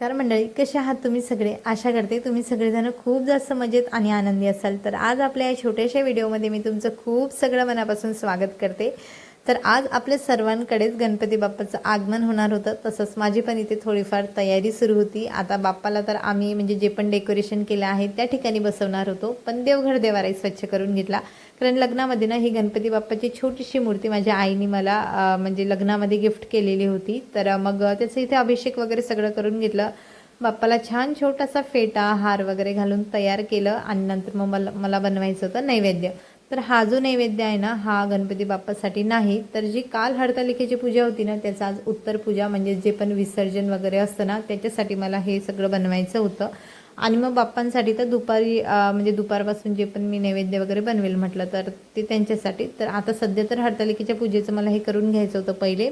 नमस्कार मंडळी कसे आहात तुम्ही सगळे? आशा करते तुम्ही सगळेजण खूप जास्त मजेत आणि आनंदी असाल. तर आज आपल्या या छोट्याशा व्हिडिओमध्ये मी तुमचं खूप सगळं मनापासून स्वागत करते. तर आज आपल्या सर्वांकडेच गणपती बाप्पाचं आगमन होणार होतं. तसंच माझी पण इथे थोडीफार तयारी सुरू होती. आता बाप्पाला तर आम्ही म्हणजे जे पण डेकोरेशन केलं आहे त्या ठिकाणी बसवणार होतो. पण देवघर देवाराही स्वच्छ करून घेतला. कारण लग्नामध्ये ना ही गणपती बाप्पाची छोटीशी मूर्ती माझ्या आईने मला म्हणजे लग्नामध्ये गिफ्ट केलेली होती. तर मग त्याचं इथे अभिषेक वगैरे सगळं करून घेतलं. बाप्पाला छान छोटासा फेटा हार वगैरे घालून तयार केलं. आणि नंतर मग मला मला बनवायचं होतं नैवेद्य. तर हा जो नैवेद्य आहे ना हा गणपती बाप्पासाठी नाही. तर जी काल हरतालिकेची पूजा होती ना त्याचा आज उत्तर पूजा म्हणजे जे पण विसर्जन वगैरे असतं ना त्याच्यासाठी मला हे सगळं बनवायचं होतं. आणि मग बाप्पांसाठी तर दुपारी म्हणजे दुपारपासून जे पण मी नैवेद्य वगैरे बनवेल म्हटलं तर ते त्यांच्यासाठी. तर आता सध्या तर हरतालिकेच्या पूजेचं मला हे करून घ्यायचं होतं पहिले.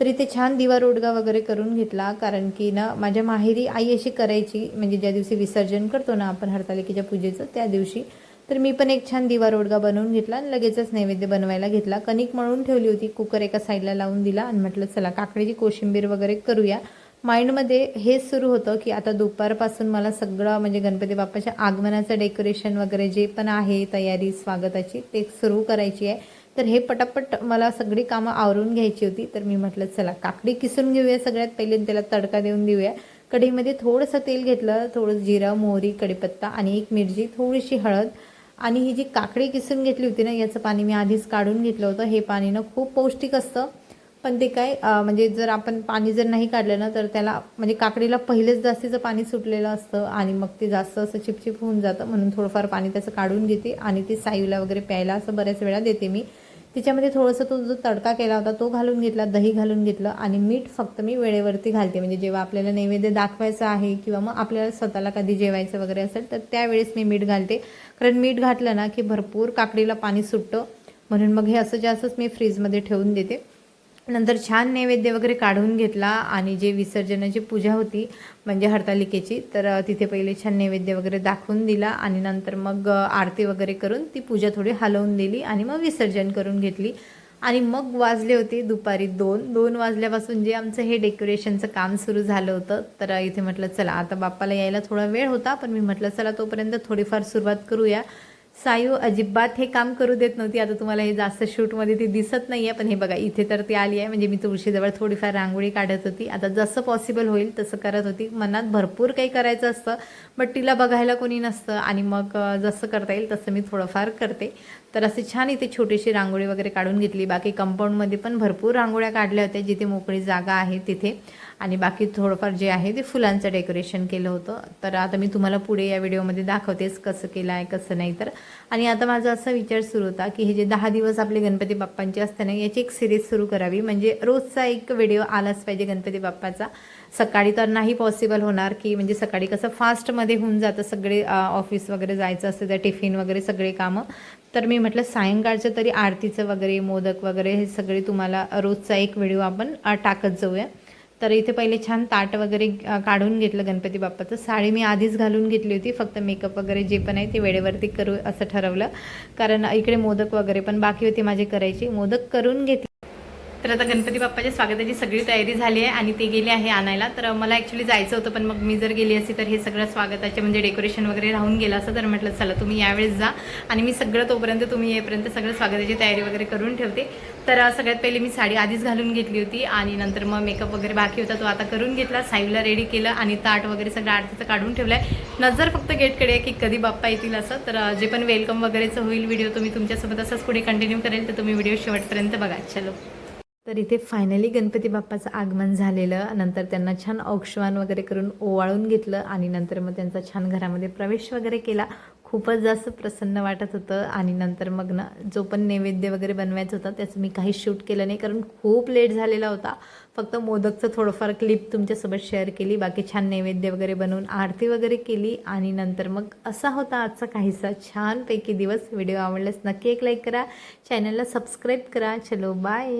तर इथे छान दिवा रोडगा वगैरे करून घेतला कारण की ना माझ्या माहेरी आई अशी करायची म्हणजे ज्या दिवशी विसर्जन करतो ना आपण हरतालिकेच्या पूजेचं त्या दिवशी तर मी पण एक छान दिवा रोडगा बनवून घेतला आणि लगेचच नैवेद्य बनवायला घेतला. कणिक मळून ठेवली होती कुकर एका साईडला लावून दिला आणि म्हटलं चला काकडीची कोशिंबीर वगैरे करूया. माइंडमध्ये हेच सुरू होतं की आता दुपारपासून मला सगळं म्हणजे गणपती बाप्पाच्या आगमनाचं डेकोरेशन वगैरे जे पण आहे तयारी स्वागताची ते सुरू करायची आहे. तर हे पटापट मला सगळी कामं आवरून घ्यायची होती. तर मी म्हटलं चला काकडी किसून घेऊया सगळ्यात पहिले त्याला तडका देऊन देऊया. कढीमध्ये थोडंसं तेल घेतलं थोडं जिरा मोहरी कढीपत्ता आणि एक मिरची थोडीशी हळद आणि ही जी काकडी किसून घेतली होती ना याचं पाणी मी आधीच काढून घेतलं होतं. हे पाणी ना खूप पौष्टिक असतं. पण ते काय म्हणजे जर आपण पाणी जर नाही काढलं ना तर त्याला म्हणजे काकडीला पहिलेच जास्तीचं पाणी सुटलेलं असतं आणि मग ते जास्त असं चिपचिप होऊन जातं. म्हणून थोडंफार पाणी त्याचं काढून घेते आणि ते साईला वगैरे प्यायला असं बऱ्याच वेळा देते मी. त्याच्यामध्ये थोडंसं तो जो तडका केला होता तो घालून घेतला दही घालून घेतलं आणि मीठ फक्त मी वेळेवरती घालते. म्हणजे जेव्हा आपल्याला नैवेद्य दाखवायचं आहे किंवा मग आपल्याला स्वतःला कधी जेवायचं वगैरे असेल तर त्यावेळेस मी मीठ घालते. कारण मीठ घातलं ना की भरपूर काकडीला पाणी सुटतं. म्हणून मग हे असं जास्तच मी फ्रीजमध्ये ठेवून देते. नंतर छान नैवेद्य वगैरे काढून घेतला आणि जे विसर्जनाची पूजा होती म्हणजे हरतालिकेची तर तिथे पहिले छान नैवेद्य वगैरे दाखवून दिला आणि नंतर मग आरती वगैरे करून ती पूजा थोडी हलवून दिली आणि मग विसर्जन करून घेतली. आणि मग वाजले होते दुपारी दोन. दोन वाजल्यापासून जे आमचं हे डेकोरेशनचं काम सुरू झालं होतं तर इथे म्हटलं चला आता बाप्पाला यायला थोडा वेळ होता पण मी म्हटलं चला तोपर्यंत थोडीफार सुरुवात करूया. सायू अजिबात हे काम करू देत नव्हती. आता तुम्हाला हे जास्त शूटमध्ये ती दिसत नाही आहे पण हे बघा इथे तर ती आली आहे. म्हणजे मी तुळशीजवळ थोडीफार रांगोळी काढत होती. आता जसं पॉसिबल होईल तसं करत होती. मनात भरपूर काही करायचं असतं बट तिला बघायला कोणी नसतं. आणि मग जसं करता येईल तसं मी थोडंफार करते. तर असे छान इथे छोटीशी रांगोळी वगैरे काढून घेतली. बाकी कंपाऊंडमध्ये पण भरपूर रांगोळ्या काढल्या होत्या. जिथे मोकळी जागा आहे तिथे. आणि बाकी थोडंफार जे आहे ते फुलांचं डेकोरेशन केलं होतं. तर आता मी तुम्हाला पुढे या व्हिडिओमध्ये दाखवतेच कसं केलं आहे कसं नाही तर. आणि आता माझा असा विचार सुरू होता की हे जे दहा दिवस आपले गणपती बाप्पांचे असते ना याची एक सिरीज सुरू करावी. म्हणजे रोजचा एक व्हिडिओ आलाच पाहिजे गणपती बाप्पाचा. सकाळी तर नाही पॉसिबल होणार की म्हणजे सकाळी कसं फास्टमध्ये होऊन जातं सगळे ऑफिस वगैरे जायचं असतं त्या टिफिन वगैरे सगळे कामं. तर मी म्हटलं सायंकाळचं तरी आरतीचं वगैरे मोदक वगैरे हे सगळे तुम्हाला रोजचा एक व्हिडिओ आपण टाकत जाऊया. तर इथे पहिले छान ताट वगैरे काढून घेतलं गणपती बाप्पाचं. साडी मी आधीच घालून घेतली होती फक्त मेकअप वगैरे जे पण आहे ते वेळेवरती करू असं ठरवलं. कारण इकडे मोदक वगैरे पण बाकी होती माझी करायची. मोदक करून घेतले तर आता गणपती बाप्पाच्या स्वागताची सगळी तयारी झाली आहे आणि ते गेले आहे आणायला. तर मला ॲक्च्युली जायचं होतं पण मग मी जर गेली असती तर हे सगळं स्वागताचे म्हणजे डेकोरेशन वगैरे राहून गेलं असं तर म्हटलं चला तुम्ही यावेळेस जा. आणि मी सगळं तोपर्यंत तुम्ही येईपर्यंत सगळं स्वागताची तयारी वगैरे करून ठेवते. तर सगळ्यात पहिले मी साडी आधीच घालून घेतली होती आणि नंतर मग मेकअप वगैरे बाकी होता तो आता करून घेतला. साईडला रेडी केलं आणि ताट वगैरे सगळं आरतीचं काढून ठेवलं आहे नजर फक्त गेटकडे आहे की कधी बाप्पा येतील असं. तर जे पण वेलकम वगैरेचं होईल व्हिडिओ तुम्ही तुमच्यासोबत असंच पुढे कंटिन्यू करेल तर तुम्ही व्हिडिओ शेवटपर्यंत बघा. चलो. तर इथे फायनली गणपती बाप्पाचं आगमन झालेलं. नंतर त्यांना छान औक्षवान वगैरे करून ओवाळून घेतलं आणि नंतर मग त्यांचा छान घरामध्ये प्रवेश वगैरे केला. खूपच जास्त प्रसन्न वाटत होतं आणि नंतर मग ना जो पण नैवेद्य वगैरे बनवायचं होतं त्याचं मी काही शूट केलं नाही कारण खूप लेट झालेला होता. फक्त मोदकचं थोडंफार क्लिप तुमच्यासोबत शेअर केली बाकी छान नैवेद्य वगैरे बनवून आरती वगैरे केली आणि नंतर मग असा होता आजचा काहीसा छानपैकी दिवस. व्हिडिओ आवडल्यास नक्की एक लाईक करा. चॅनलला सबस्क्राईब करा. चलो बाय